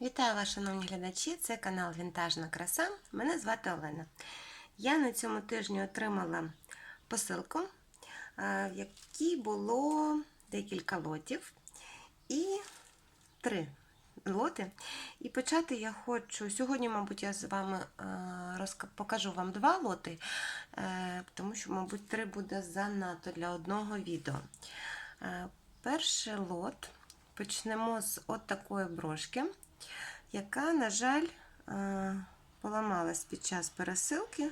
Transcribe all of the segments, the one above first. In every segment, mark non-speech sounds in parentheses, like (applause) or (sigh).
Вітаю вас, шановні глядачі! Це канал Вінтажна краса. Мене звати Олена. Я на цьому тижні отримала посилку, е, в якій було декілька лотів і три лоти. І почати я хочу. Сьогодні, мабуть, я з вами е, покажу вам два лоти, е, тому що, мабуть, три буде занадто для одного відео. Перший лот почнемо з от такої брошки яка, на жаль, е, поламалась під час пересилки.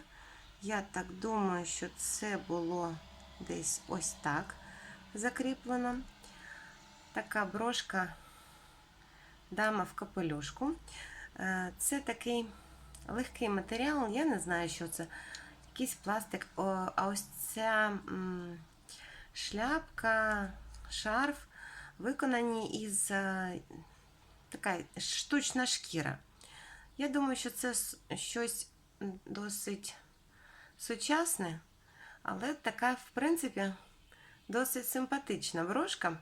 Я так думаю, що це було десь ось так закріплено. Така брошка дама в капелюшку. Е, Це такий легкий матеріал, я не знаю, що це. Якийсь пластик. А ось ця шляпка, шарф виконані із е, така штучна шкіра. Я думаю, що це щось досить сучасне, але така, в принципі, досить симпатична брошка.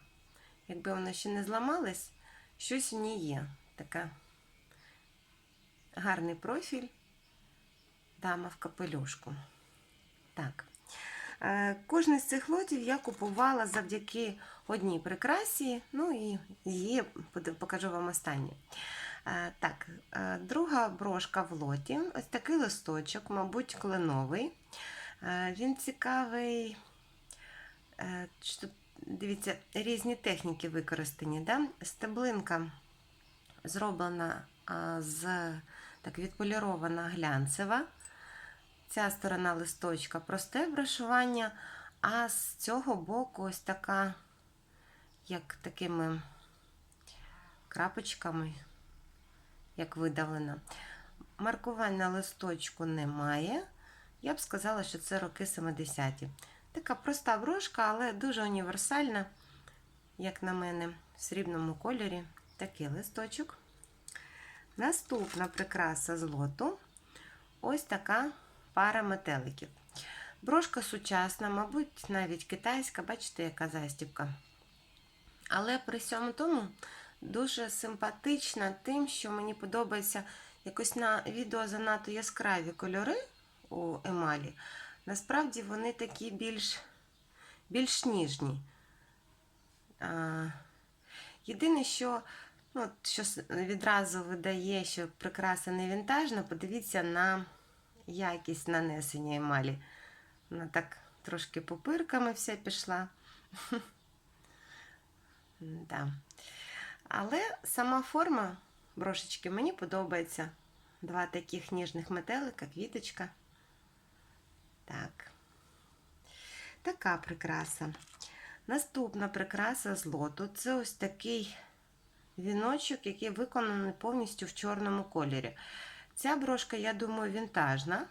Якби вона ще не зламалась, щось в ній є. Така гарний профіль. Дама в капелюшку. Так. Е, Кожний з цих лотів я купувала завдяки одній прикрасі, ну і її покажу вам останнє. Е, Так, е, друга брошка в лоті. Ось такий листочок, мабуть, кленовий. Е, Він цікавий. Дивіться, різні техніки використані. Да? Стеблинка зроблена з так відполірована глянцева. Ця сторона листочка просте брошування, а з цього боку ось така, як такими крапочками, як видавлена. Маркувань на листочку немає. Я б сказала, що це роки 70-ті. Така проста брошка, але дуже універсальна, як на мене, в срібному кольорі. Такий листочок. Наступна прикраса з лоту. Ось така пара метеликів. Брошка сучасна, мабуть, навіть китайська, бачите, яка застібка. Але при всьому тому дуже симпатична тим, що мені подобається якось на відео занадто яскраві кольори у емалі. Насправді вони такі більш, більш ніжні. А, єдине, що, ну, що відразу видає, що прикраса не вінтажна, подивіться на якість нанесення емалі. Вона так трошки попирками вся пішла. (laughs) Да. Але сама форма брошечки мені подобається. Два таких ніжних метелика, квіточка. Так. Така прикраса. Наступна прикраса з лоту це ось такий віночок, який виконаний повністю в чорному кольорі. Ця брошка, я думаю, вінтажна.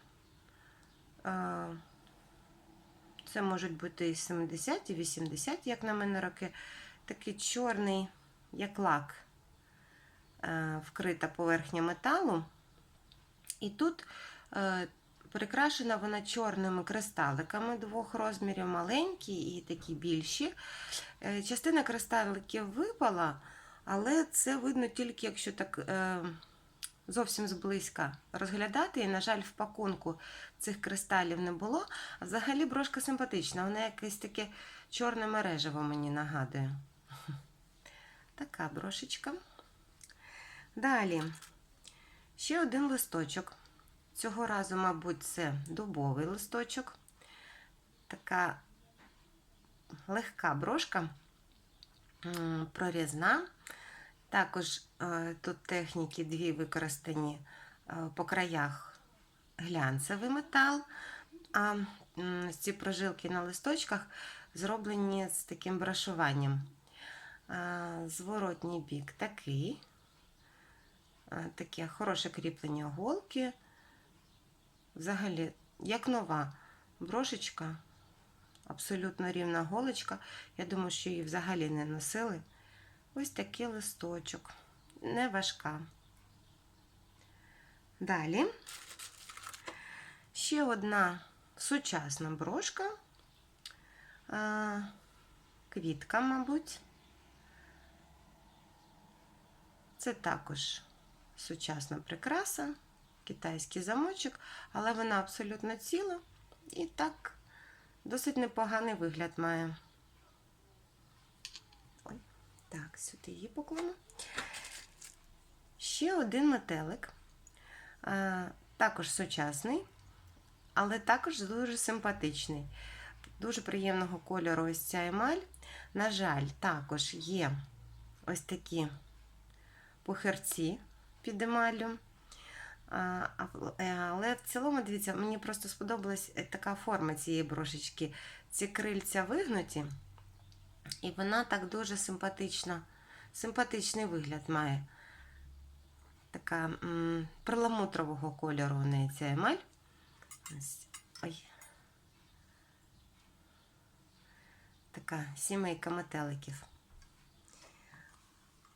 Це можуть бути і 70, і 80, як на мене, роки. Такий чорний, як лак, е, вкрита поверхня металу. І тут е, прикрашена вона чорними кристаликами двох розмірів, маленькі і такі більші. Е, Частина кристаликів випала, але це видно тільки, якщо так зовсім зблизька розглядати. І, на жаль, в пакунку цих кристалів не було. А взагалі брошка симпатична, вона якесь таке чорне мережево мені нагадує. Така брошечка. Далі ще один листочок. Цього разу, мабуть, це дубовий листочок. Така легка брошка, прорізна. Також е, тут техніки дві використані е, по краях глянцевий метал, а ці прожилки на листочках зроблені з таким брашуванням. Зворотній бік такий. Таке хороше кріплення голки. Взагалі, як нова брошечка, абсолютно рівна голочка. Я думаю, що її взагалі не носили. Ось такий листочок. Не важка. Далі ще одна сучасна брошка. Квітка, мабуть. Це також сучасна прикраса, китайський замочок, але вона абсолютно ціла і так досить непоганий вигляд має. Ой, так, сюди її покладу. Ще один метелик, також сучасний, але також дуже симпатичний. Дуже приємного кольору ось ця емаль. На жаль, також є ось такі пухирці під а- е, Але в цілому, дивіться, мені просто сподобалась е, така форма цієї брошечки. Ці крильця вигнуті, і вона так дуже симпатично, симпатичний вигляд має. Така м, перламутрового кольору у неї ця емаль. Ой. Така сімейка метеликів.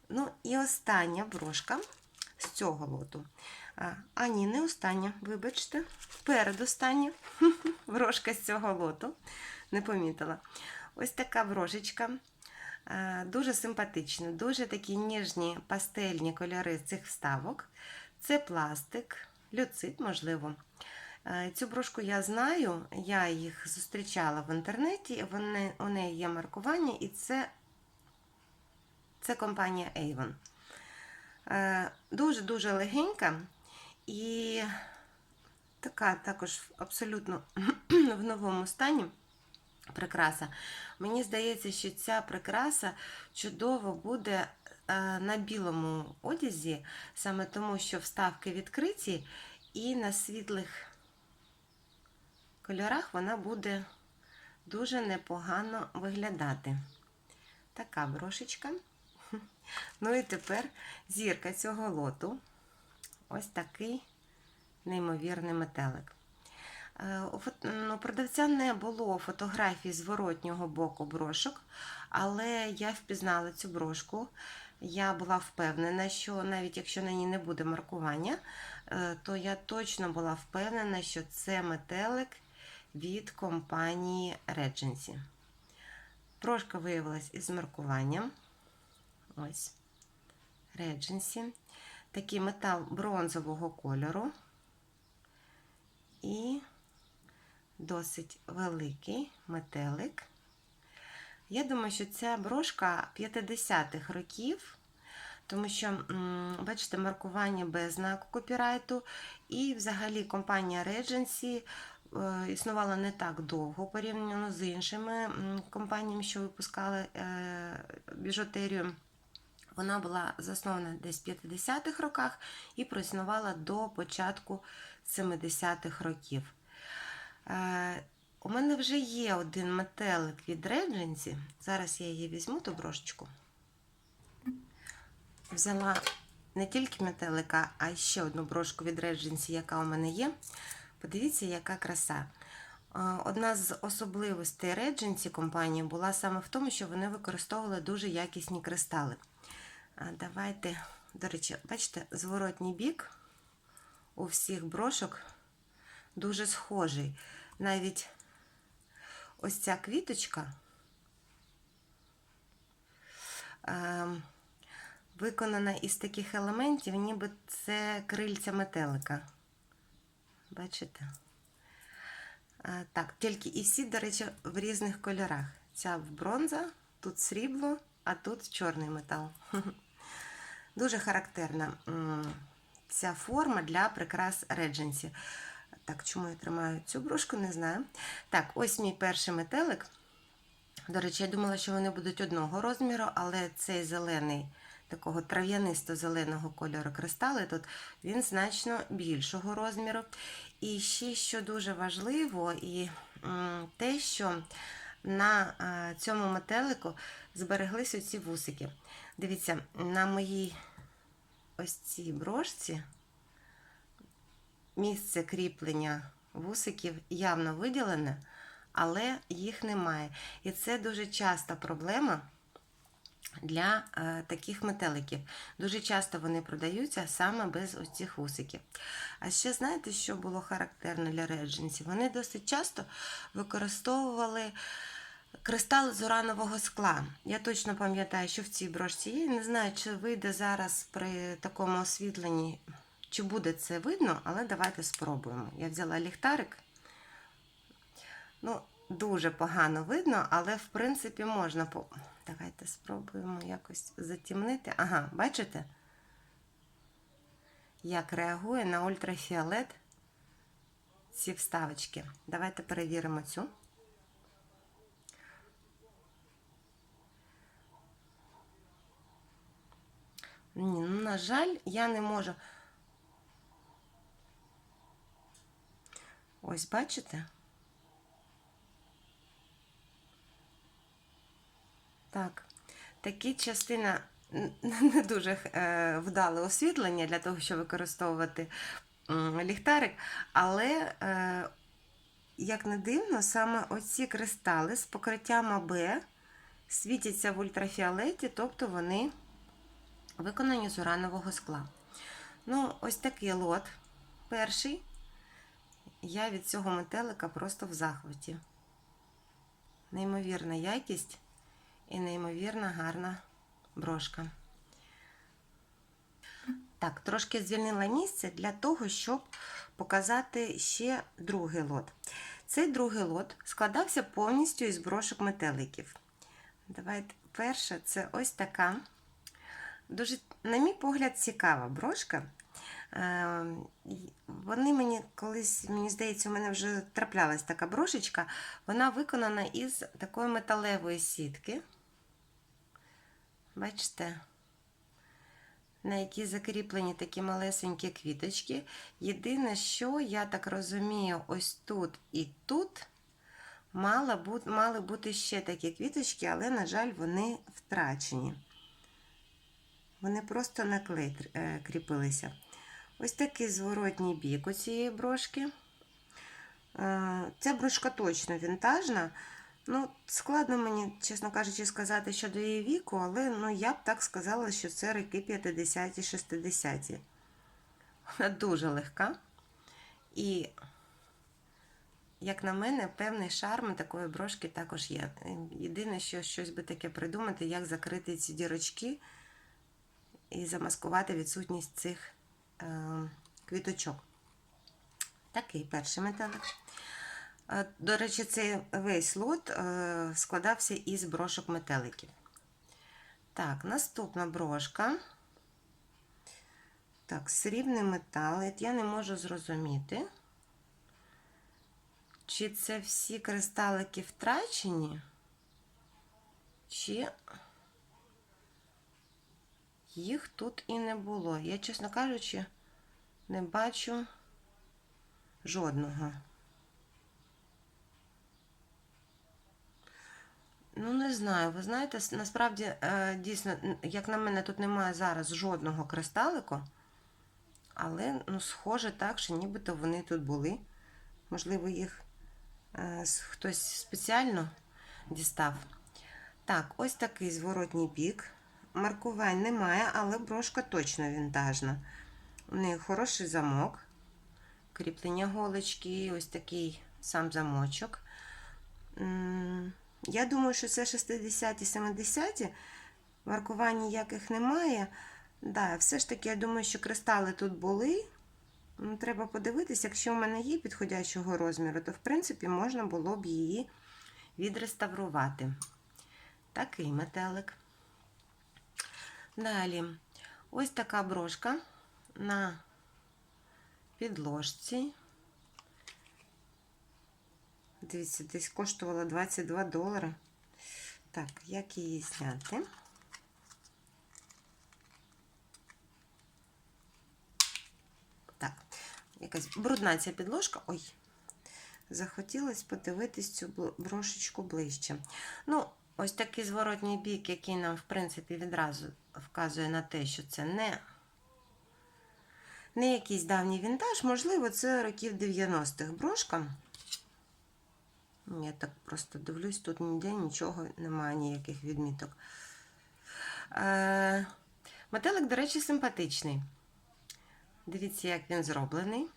Ну, і остання брошка з цього лоту. А, ні, не остання, вибачте, передостання (laughs) брошка з цього лоту. Не помітила. Ось така брошечка. Дуже симпатична, дуже такі ніжні пастельні кольори цих вставок. Це пластик, люцит, можливо. Цю брошку я знаю, я їх зустрічала в інтернеті, вони, у неї є маркування, і це, це компанія Avon. Е, Дуже-дуже легенька і така також абсолютно (clears throat) в новому стані прикраса. Мені здається, що ця прикраса чудово буде е, на білому одязі, саме тому, що вставки відкриті, і на світлих кольорах вона буде дуже непогано виглядати. Така брошечка. Ну і тепер зірка цього лоту. Ось такий неймовірний метелик. Е, У ну, продавця не було фотографій зворотнього боку брошок, але я впізнала цю брошку. Я була впевнена, що навіть якщо на ній не буде маркування, е, то я точно була впевнена, що це метелик від компанії Regency. Брошка виявилась із маркуванням. Ось. Regency. Такий метал бронзового кольору. І досить великий метелик. Я думаю, що ця брошка 50-х років, тому що, бачите, маркування без знаку копірайту, і взагалі компанія Regency е, існувала не так довго порівняно з іншими компаніями, що випускали е, біжутерію. Вона була заснована десь в 50-х роках і проіснувала до початку 70-х років. Е, у мене вже є один метелик від Regency. Зараз я її візьму, ту брошечку. Взяла не тільки метелика, а ще одну брошку від Regency, яка у мене є. Подивіться, яка краса. Е, Одна з особливостей Regency компанії була саме в тому, що вони використовували дуже якісні кристали. Давайте, до речі, бачите, зворотній бік у всіх брошок дуже схожий. Навіть ось ця квіточка ем, виконана із таких елементів, ніби це крильця метелика. Бачите? Е, Так, тільки і всі, до речі, в різних кольорах. Ця бронза, тут срібло, а тут чорний метал. (laughs) Дуже характерна ця форма для прикрас Regency. Так, чому я тримаю цю брошку, не знаю. Так, ось мій перший метелик. До речі, я думала, що вони будуть одного розміру, але цей зелений, такого трав'янисто-зеленого кольору кристали, тут він значно більшого розміру. І ще, що дуже важливо, і те, що на е, цьому метелику збереглись оці вусики. Дивіться, на моїй ось цій брошці місце кріплення вусиків явно виділене, але їх немає. І це дуже часта проблема для е, таких метеликів. Дуже часто вони продаються саме без ось цих вусиків. А ще знаєте, що було характерно для Regency? Вони досить часто використовували Кристал з уранового скла. Я точно пам'ятаю, що в цій брошці є. Не знаю, чи вийде зараз при такому освітленні, чи буде це видно, але давайте спробуємо. Я взяла ліхтарик. Ну, дуже погано видно, але в принципі можна. Давайте спробуємо якось затемнити. Ага, бачите? Як реагує на ультрафіолет ці вставочки. Давайте перевіримо цю. Ні, ну, на жаль, я не можу. Ось бачите? Так, такі частина (laughs) не дуже е, вдале освітлення для того, щоб використовувати ліхтарик, але, е, як не дивно, саме оці кристали з покриттям АБ світяться в ультрафіолеті, тобто вони виконані з уранового скла. Ну, ось такий лот перший. Я від цього метелика просто в захваті. Неймовірна якість і неймовірна гарна брошка. Так, трошки звільнила місце для того, щоб показати ще другий лот. Цей другий лот складався повністю із брошок метеликів. Давайте перша це ось така. Дуже, на мій погляд, цікава брошка. Е, Вони мені колись, мені здається, у мене вже траплялась така брошечка. Вона виконана із такої металевої сітки. Бачите? На якій закріплені такі малесенькі квіточки. Єдине, що я так розумію, ось тут і тут мали бути ще такі квіточки, але, на жаль, вони втрачені. Вони просто на е, кріпилися. Ось такий зворотній бік у цієї брошки. Е, Ця брошка точно вінтажна. Ну, складно мені, чесно кажучи, сказати щодо її віку, але ну, я б так сказала, що це роки 50-ті, 60-ті. Вона дуже легка. І, як на мене, певний шарм такої брошки також є. Єдине, що щось би таке придумати, як закрити ці дірочки і замаскувати відсутність цих е, квіточок. Такий перший метелик. Е, До речі, цей весь лот е, складався із брошок метеликів. Так, наступна брошка. Так, срібний метал. Я не можу зрозуміти, чи це всі кристалики втрачені, чи їх тут і не було. Я, чесно кажучи, не бачу жодного. Ну, не знаю. Ви знаєте, насправді, е, дійсно, як на мене, тут немає зараз жодного кристалику, але ну, схоже так, що нібито вони тут були. Можливо, їх е, хтось спеціально дістав. Так, ось такий зворотній бік. Маркувань немає, але брошка точно вінтажна. У неї хороший замок, кріплення голочки, ось такий сам замочок. Я думаю, що це 60-ті, 70-ті. Маркувань ніяких немає. Да, все ж таки, я думаю, що кристали тут були. Ну, Треба подивитися, якщо в мене є підходящого розміру, то в принципі можна було б її відреставрувати. Такий метелик. Далі, ось така брошка на підложці. Дивіться, десь коштувала 22 долари. Так, як її зняти? Так, якась брудна ця підложка. Ой, захотілося подивитись цю брошечку ближче. Ну, ось такий зворотній бік, який нам, в принципі, відразу вказує на те, що це не, не якийсь давній вінтаж, можливо, це років 90-х брошка. Я так просто дивлюсь, тут ніде нічого немає, ніяких відміток. Е, метелик, до речі, симпатичний. Дивіться, як він зроблений.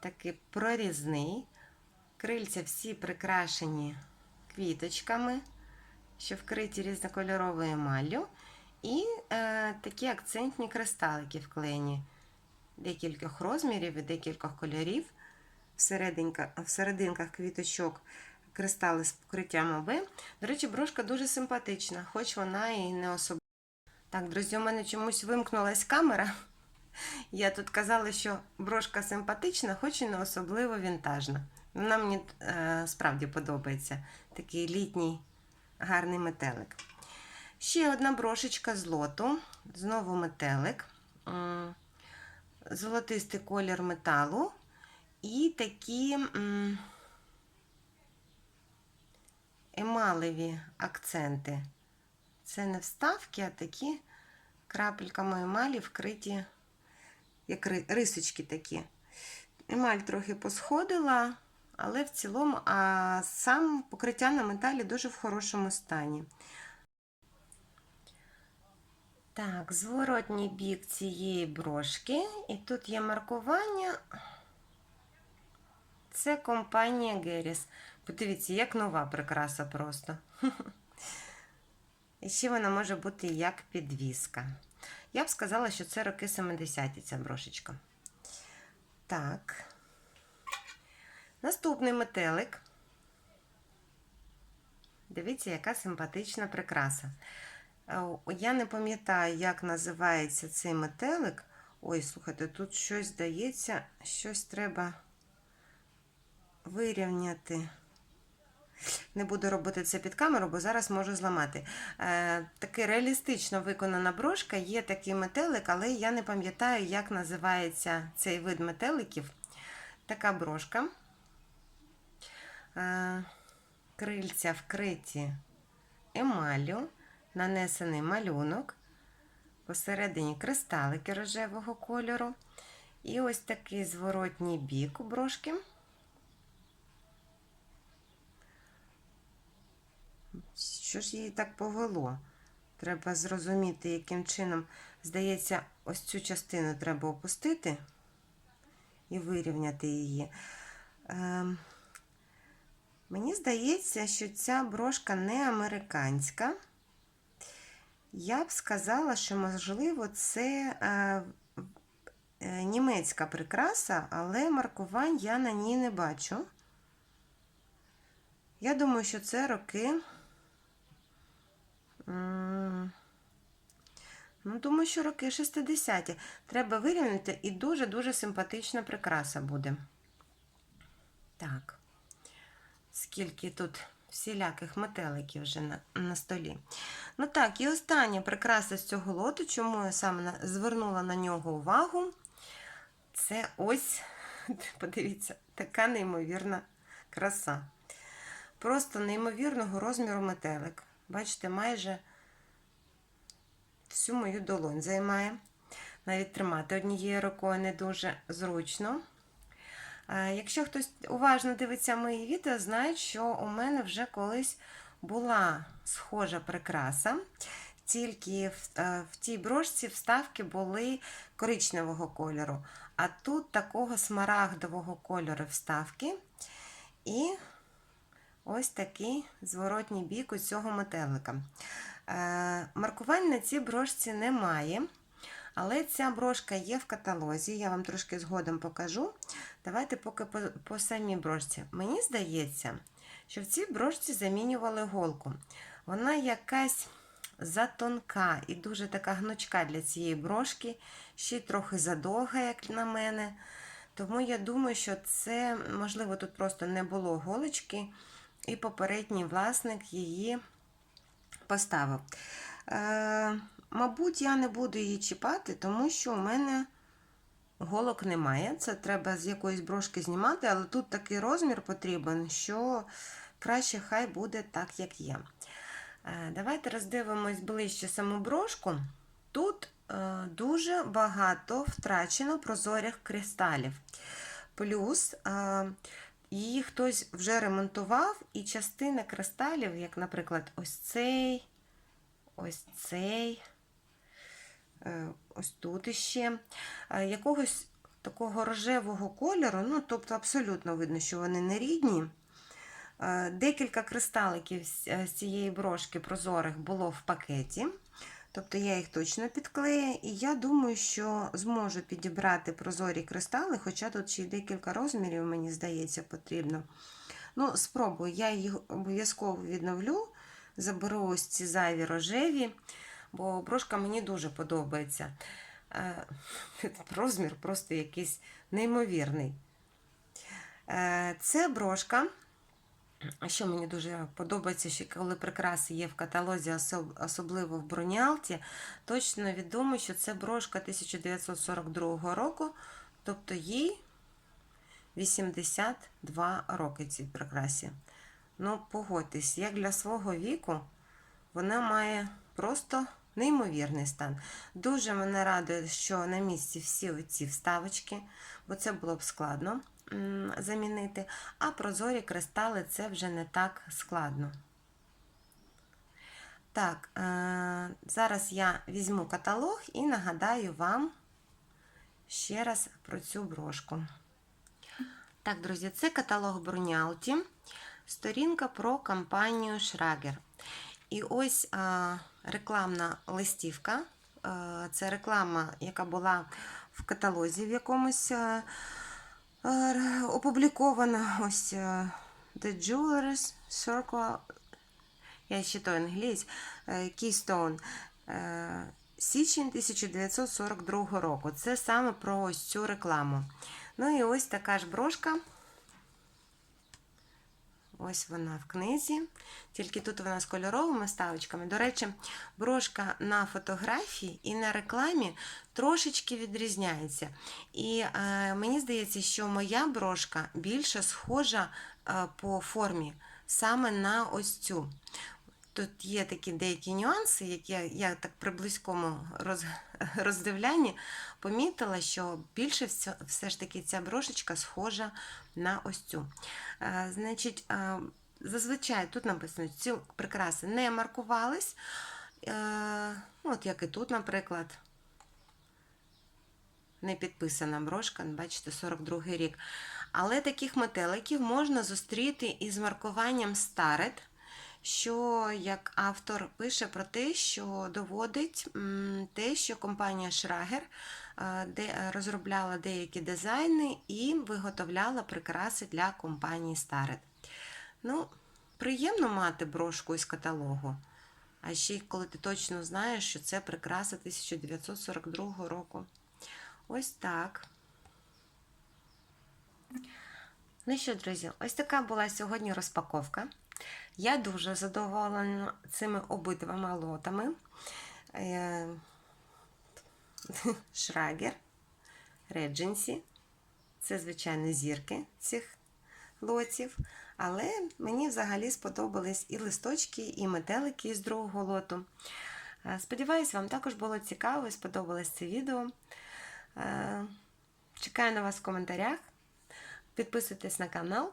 Такий прорізний. Крильця всі прикрашені квіточками, що вкриті різнокольоровою емаллю. І е, такі акцентні кристалики вклеєні декількох розмірів і декількох кольорів. В серединках квіточок кристали з покриттям ОБ. До речі, брошка дуже симпатична, хоч вона і не особлива. Так, друзі, у мене чомусь вимкнулась камера. (laughs) Я тут казала, що брошка симпатична, хоч і не особливо вінтажна. Вона мені е, справді подобається. Такий літній гарний метелик. Ще одна брошечка з лоту. Знову метелик. Золотистий колір металу. І такі емалеві акценти. Це не вставки, а такі крапельками емалі вкриті, як рисочки такі. Емаль трохи посходила, але в цілому, а сам покриття на металі дуже в хорошому стані. Так, зворотній бік цієї брошки, і тут є маркування. Це компанія Геріс. Подивіться, як нова прикраса просто. (laughs) І ще вона може бути як підвіска. Я б сказала, що це роки 70-ті ця брошечка. Так. Наступний метелик. Дивіться, яка симпатична прикраса. Е, Я не пам'ятаю, як називається цей метелик. Ой, слухайте, тут щось здається, щось треба вирівняти. Не буду робити це під камеру, бо зараз можу зламати. Е, таки реалістично виконана брошка, є такий метелик, але я не пам'ятаю, як називається цей вид метеликів. Така брошка. Е, крильця вкриті емаллю, нанесений малюнок. Посередині кристалики рожевого кольору. І ось такий зворотній бік у брошки. Що ж її так повело? Треба зрозуміти, яким чином, здається, ось цю частину треба опустити і вирівняти її. Мені здається, що ця брошка не американська. Я б сказала, що, можливо, це е, е, німецька прикраса, але маркувань я на ній не бачу. Я думаю, що це роки. Ну, думаю, що роки 60-ті. Треба вирівняти і дуже-дуже симпатична прикраса буде. Так. Скільки тут всіляких метеликів вже на, на столі. Ну так, і остання прикраса з цього лоту, чому я саме звернула на нього увагу. Це ось, (laughs) подивіться, така неймовірна краса. Просто неймовірного розміру метелик. Бачите, майже всю мою долонь займає. Навіть тримати однією рукою не дуже зручно. Е, Якщо хтось уважно дивиться мої відео, знає, що у мене вже колись була схожа прикраса, тільки в, е, в тій брошці вставки були коричневого кольору, а тут такого смарагдового кольору вставки. І ось такий зворотній бік у цього метелика. Е, маркувань на цій брошці немає. Але ця брошка є в каталозі, я вам трошки згодом покажу. Давайте поки по, по самій брошці. Мені здається, що в цій брошці замінювали голку. Вона якась затонка і дуже така гнучка для цієї брошки, ще й трохи задовга, як на мене. Тому я думаю, що це, можливо, тут просто не було голочки, і попередній власник її поставив. Е, Мабуть, я не буду її чіпати, тому що у мене голок немає. Це треба з якоїсь брошки знімати, але тут такий розмір потрібен, що краще хай буде так, як є. Е, Давайте роздивимось ближче саму брошку. Тут е, дуже багато втрачено прозорих кристалів. Плюс е, її хтось вже ремонтував, і частина кристалів, як, наприклад, ось цей, ось цей. Е, ось тут іще, якогось такого рожевого кольору, ну, тобто абсолютно видно, що вони не рідні. Е, Декілька кристаликів е, з цієї брошки прозорих було в пакеті. Тобто я їх точно підклею, і я думаю, що зможу підібрати прозорі кристали, хоча тут ще й декілька розмірів, мені здається, потрібно. Ну, спробую, я їх обов'язково відновлю, заберу ось ці зайві рожеві, бо брошка мені дуже подобається. Е, (laughs) Розмір просто якийсь неймовірний. Е, Це брошка. Що мені дуже подобається, що коли прикраси є в каталозі, особливо в Броніалті, точно відомо, що це брошка 1942 року, тобто їй 82 роки цій прикрасі. Ну, погодьтесь, як для свого віку вона має просто неймовірний стан. Дуже мене радує, що на місці всі оці вставочки, бо це було б складно замінити. А прозорі кристали це вже не так складно. Так, е- зараз я візьму каталог і нагадаю вам ще раз про цю брошку. Так, друзі, це каталог Бруняуті, сторінка про компанію Шрагер. І ось рекламна листівка. Це реклама, яка була в каталозі в якомусь а, а, опублікована. Ось The Jewelers Circle. Я ще то англійсь, е, Keystone. е, Січень 1942 року. Це саме про ось цю рекламу. Ну і ось така ж брошка. Ось вона в книзі. Тільки тут вона з кольоровими ставочками. До речі, брошка на фотографії і на рекламі трошечки відрізняється. І е, мені здається, що моя брошка більше схожа е, по формі саме на ось цю. Тут є такі деякі нюанси, які я, я так при близькому роз, роздивлянні помітила, що більше все, все ж таки ця брошечка схожа на ось цю. Е, значить, е, зазвичай тут написано, ці прикраси не маркувались. Е, от як і тут, наприклад, не підписана брошка, бачите, 42 рік. Але таких метеликів можна зустріти із маркуванням старет що як автор пише про те, що доводить те, що компанія Шрагер е, розробляла деякі дизайни і виготовляла прикраси для компанії Старет. Ну, приємно мати брошку із каталогу. А ще й коли ти точно знаєш, що це прикраса 1942 року. Ось так. Ну що, друзі, ось така була сьогодні розпаковка. Я дуже задоволена цими обидвома лотами. Е, (laughs) Шрагер, Редженсі. Це, звичайно, зірки цих лотів. Але мені взагалі сподобались і листочки, і метелики з другого лоту. Е, Сподіваюсь, вам також було цікаво і сподобалось це відео. Е, Чекаю на вас в коментарях. Підписуйтесь на канал.